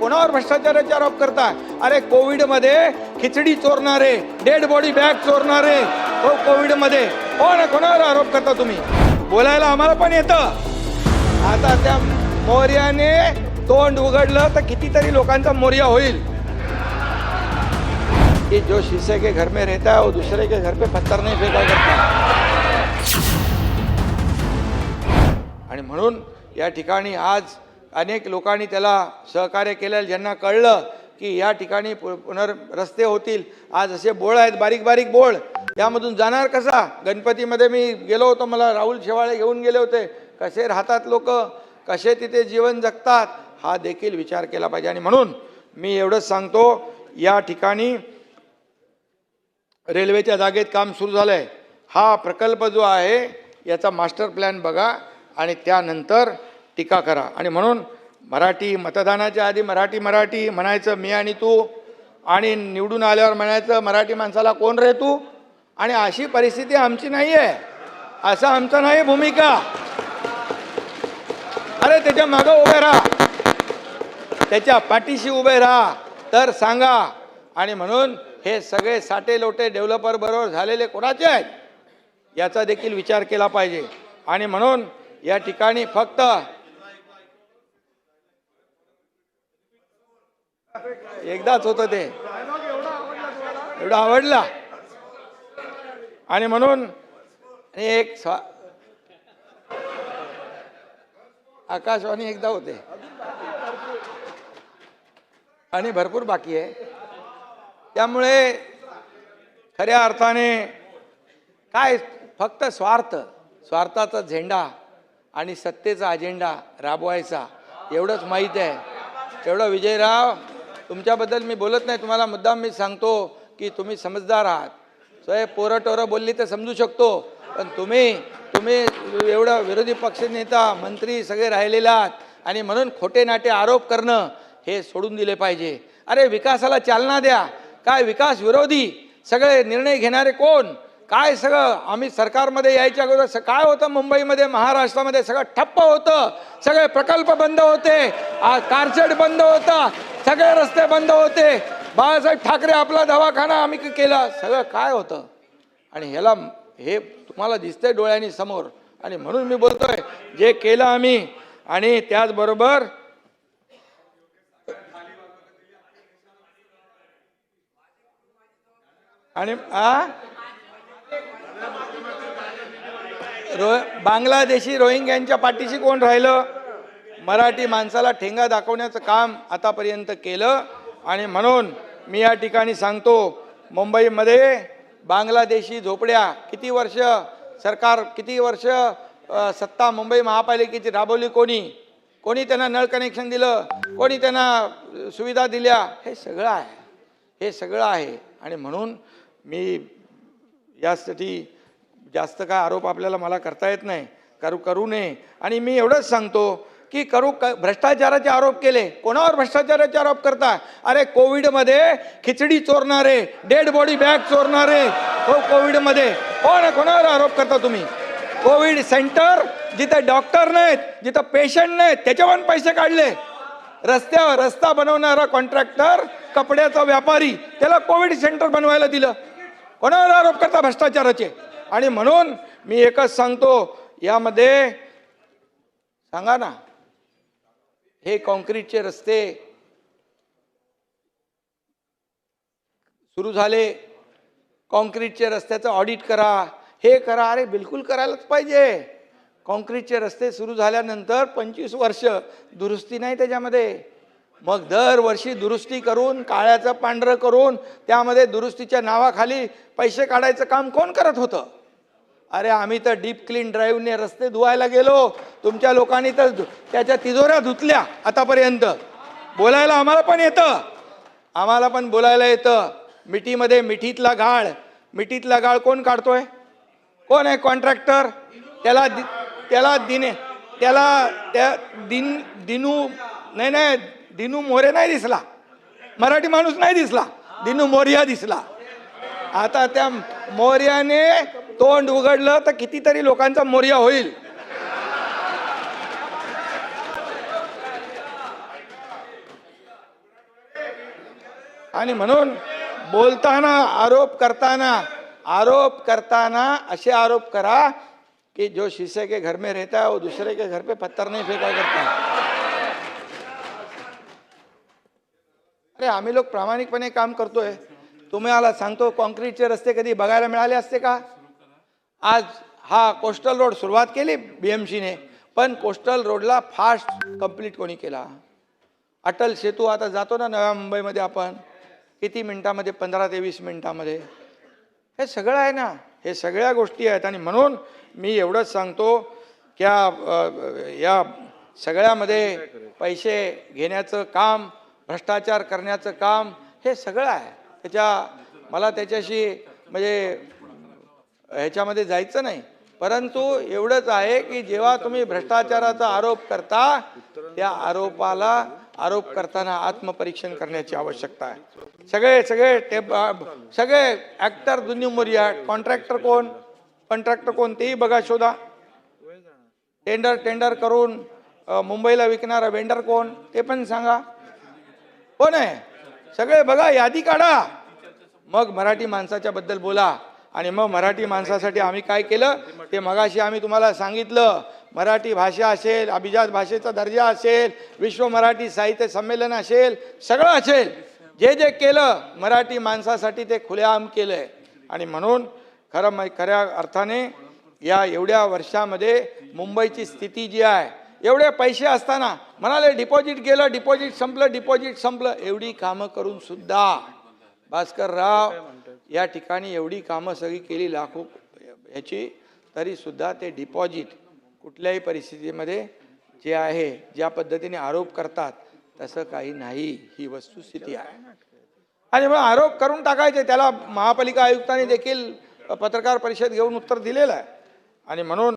कोणावर भ्रष्टाचाराचे आरोप करताय? अरे कोविडमध्ये खिचडी चोरणारे डेड बॉडी बॅग चोरणारे हो कोविडमध्ये कोण हो कोणावर आरोप करता तुम्ही? बोलायला आम्हाला पण येतं. आता त्या मोर्याने तोंड उघडलं तर कितीतरी लोकांचा मोर्या होईल. कि जो शीशे के घर में रहता है वो दूसरे के घर पे पत्थर नाही फेका करता. आणि म्हणून या ठिकाणी आज अनेक लोकांनी त्याला सहकार्य केलं ज्यांना कळलं की या ठिकाणी पु- पुनर् रस्ते होतील. आज असे बोळ आहेत बारीक बारीक बोळ. यामधून जाणार कसा? गणपतीमध्ये मी गेलो होतो मला राहुल शेवाळे घेऊन गेले होते. कसे राहतात लोक? कसे तिथे जीवन जगतात? हा देखील विचार केला पाहिजे. आणि म्हणून मी एवढंच सांगतो या ठिकाणी रेल्वेच्या जागेत काम सुरू झालं आहे हा प्रकल्प जो आहे याचा मास्टर प्लॅन बघा. आणि त्यानंतर टीका करा. आणि म्हणून मराठी मतदानाच्या आधी मराठी मराठी म्हणायचं मी आणि तू. आणि निवडून आल्यावर म्हणायचं मराठी माणसाला कोण रे तू? आणि अशी परिस्थिती आमची नाही आहे असं आमचं नाही भूमिका. अरे त्याच्या मागं उभे राहा. त्याच्या पाठीशी उभे राहा. तर सांगा. आणि म्हणून हे सगळे साठे लोटे डेव्हलपर बरोबर झालेले कोणाचे आहेत? याचा देखील विचार केला पाहिजे. आणि म्हणून या ठिकाणी फक्त एकदाच होतं ते. एवढं आवडला. आणि म्हणून आणि एक स्वा आकाशवाणी एकदा होते. आणि भरपूर बाकी आहे. त्यामुळे खऱ्या अर्थाने काय फक्त स्वार्थ स्वार्थाचा झेंडा आणि सत्तेचा अजेंडा राबवायचा एवढंच माहीत आहे. तेवढं विजयराव तुमच्याबद्दल मी बोलत नाही तुम्हाला मुद्दाम मी सांगतो की तुम्ही समजदार आहात. सोय पोरं टोरं बोलली तर समजू शकतो पण तुम्ही तुम्ही एवढं विरोधी पक्षनेता मंत्री सगळे राहिलेले आहात आणि म्हणून खोटे नाटे आरोप करणं हे सोडून दिले पाहिजे. अरे विकासाला चालना द्या. काय विकास विरोधी? सगळे निर्णय घेणारे कोण? काय सगळं? आम्ही सरकारमध्ये यायच्या अगोदर स- काय होतं मुंबईमध्ये महाराष्ट्रामध्ये? सगळं ठप्प होतं. सगळे प्रकल्प बंद होते. आ- बंद होता. सगळे रस्ते बंद होते. बाळासाहेब ठाकरे आपला दवाखाना आम्ही केला. सगळं काय होतं? आणि ह्याला हे तुम्हाला दिसतंय डोळ्यांनी समोर. आणि म्हणून मी बोलतोय जे केलं आम्ही. आणि त्याचबरोबर आणि आ? रो बांगलादेशी रोहिंग्यांच्या पाठीशी कोण राहिलं? मराठी माणसाला ठेंगा दाखवण्याचं काम आतापर्यंत केलं. आणि म्हणून मी या ठिकाणी सांगतो मुंबईमध्ये बांगलादेशी झोपड्या किती वर्ष सरकार किती वर्ष सत्ता मुंबई महापालिकेची राबवली कोणी? कोणी त्यांना नळ कनेक्शन दिलं? कोणी त्यांना सुविधा दिल्या? हे सगळं आहे. हे सगळं आहे. आणि म्हणून मी यासाठी जास्त काय आरोप आपल्याला मला करता येत नाही. करू करू नये. आणि मी एवढंच सांगतो की करू क भ्रष्टाचाराचे आरोप केले. कोणावर भ्रष्टाचाराचे आरोप करताय? अरे कोविडमध्ये खिचडी चोरणारे डेड बॉडी बॅग चोरणारे हो कोविडमध्ये. कोण कोणावर आरोप करता तुम्ही? कोविड सेंटर जिथे डॉक्टर नाहीत जिथं पेशंट नाहीत त्याच्यावर पैसे काढले. रस्त्यावर रस्ता बनवणारा कॉन्ट्रॅक्टर कपड्याचा व्यापारी त्याला कोविड सेंटर बनवायला दिलं. कोणावर आरोप करता भ्रष्टाचाराचे? आणि म्हणून मी एकच सांगतो यामध्ये सांगा ना हे कॉन्क्रीटचे रस्ते सुरू झाले. कॉन्क्रीटचे रस्त्याचं ऑडिट करा. हे करा. अरे बिलकुल करायलाच पाहिजे. कॉन्क्रीटचे रस्ते सुरू झाल्यानंतर पंचवीस वर्ष दुरुस्ती नाही त्याच्यामध्ये. मग दरवर्षी दुरुस्ती करून काळ्याचं पांढरं करून त्यामध्ये दुरुस्तीच्या नावाखाली पैसे काढायचं काम कोण करत होतं? अरे आम्ही तर डीप क्लीन ड्राईव्हने रस्ते धुवायला गेलो. तुमच्या लोकांनी तर धु- त्याच्या तिजोऱ्या धुतल्या आतापर्यंत. बोलायला आम्हाला पण येतं. आम्हाला पण बोलायला येतं. मिठीमध्ये मिठीतला गाळ. मिठीतला गाळ कोण काढतोय? कोण आहे कॉन्ट्रॅक्टर त्याला दि- त्याला दिने त्याला त्या दिन दिनू नाही नाही दिनू मोरे नाही दिसला. मराठी माणूस नाही दिसला. दिनू मोर्या दिसला. आता त्या मोर्याने तोंड उघडलं तर कितीतरी लोकांचा मोर्या होईल. आणि म्हणून बोलताना आरोप करताना आरोप करताना असे आरोप करा कि जो शीशे के घर में रहता है वो दूसरे के घर पे पत्थर नहीं फेंका करता. अरे आम्ही लोक प्रामाणिकपणे काम करतोय. तुम्हाला सांगतो कॉन्क्रीटचे रस्ते कधी बघायला मिळाले असते का? आज हा कोस्टल रोड सुरुवात केली बी एम सीने पण कोस्टल रोडला फास्ट कंप्लीट कोणी केला? अटल सेतू आता जातो ना नव्या मुंबईमध्ये आपण किती मिनटामध्ये? पंधरा ते वीस मिनटामध्ये. हे सगळं आहे ना हे सगळ्या गोष्टी आहेत आणि म्हणून मी एवढंच सांगतो की या, या सगळ्यामध्ये पैसे घेण्याचं काम भ्रष्टाचार करण्याचं काम हे सगळं आहे. त्याच्या मला त्याच्याशी म्हणजे ह्याच्यामध्ये जायचं नाही. परंतु एवढंच आहे की जेव्हा तुम्ही भ्रष्टाचाराचा आरोप करता त्या आरोपाला आरोप करताना आत्मपरीक्षण करण्याची आवश्यकता आहे. सगळे सगळे टेप सगळे ॲक्टर दुन्ही मोरिया कॉन्ट्रॅक्टर कोण? कॉन्ट्रॅक्टर कोण तेही बघा शोधा. टेंडर टेंडर करून मुंबईला विकणारा वेंडर कोण? ते पण सांगा. कोण आहे? सगळे बघा यादी काढा. मग मराठी माणसाच्या बद्दल बोला. आणि मग मराठी माणसासाठी आम्ही काय केलं? ते मगाशी आम्ही तुम्हाला सांगितलं. मराठी भाषा असेल अभिजात भाषेचा दर्जा असेल विश्व मराठी साहित्य संमेलन असेल सगळं असेल. जे जे केलं मराठी माणसासाठी ते खुलेआम केलंय. आणि म्हणून खरं मै- खऱ्या अर्थाने या एवढ्या वर्षामध्ये मुंबईची स्थिती जी आहे एवढे पैसे असताना म्हणाले डिपॉझिट गेलं डिपॉझिट संपलं डिपॉझिट संपलं. एवढी कामं करून सुद्धा भास्कर राव या ठिकाणी एवढी कामं सगळी केली लाखो ह्याची तरीसुद्धा ते डिपॉझिट कुठल्याही परिस्थितीमध्ये जे आहे ज्या पद्धतीने आरोप करतात तसं काही नाही. ही वस्तुस्थिती आहे. आणि मग आरोप करून टाकायचे त्याला महापालिका आयुक्तांनी देखील पत्रकार परिषद घेऊन उत्तर दिलेलं आहे. आणि म्हणून